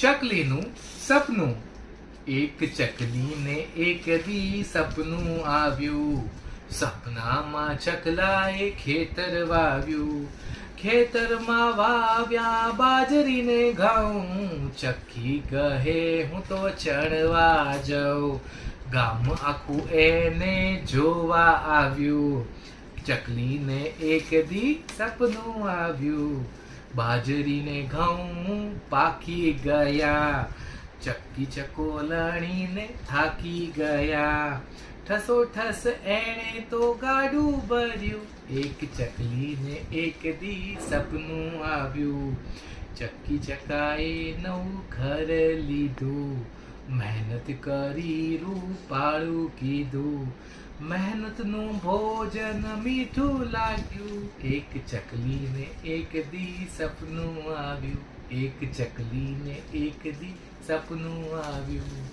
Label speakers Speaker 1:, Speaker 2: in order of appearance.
Speaker 1: ચકલીનું સપનું. એક ચકલીને એક દી સપનું આવ્યું. સપનામાં ચકલાએ ખેતર વાવ્યું. ખેતરમાં વાવ્યા બાજરીને ઘઉં. ચક્કી કહે હું તો ચણવા જાઉં. ગામ આખું એને જોવા આવ્યું. ચકલીને એક દી સપનું આવ્યું. બાજરીને ઘઉં પાકી ગયા. ચક્કી ચકોલણીને થાકી ગયા. ઠસો ઠસ એણે તો ગાડું ભર્યું. એક ચકલીને એક દી સપનું આવ્યું. ચક્કી ચકાએ નવું ઘર લીધું. મહેનત કરી રૂપાળું કીધું. મહેનતનું ભોજન મીઠું લાગ્યું. એક ચકલીને એક દી સપનું આવ્યું. એક ચકલીને એક દી સપનું આવ્યું.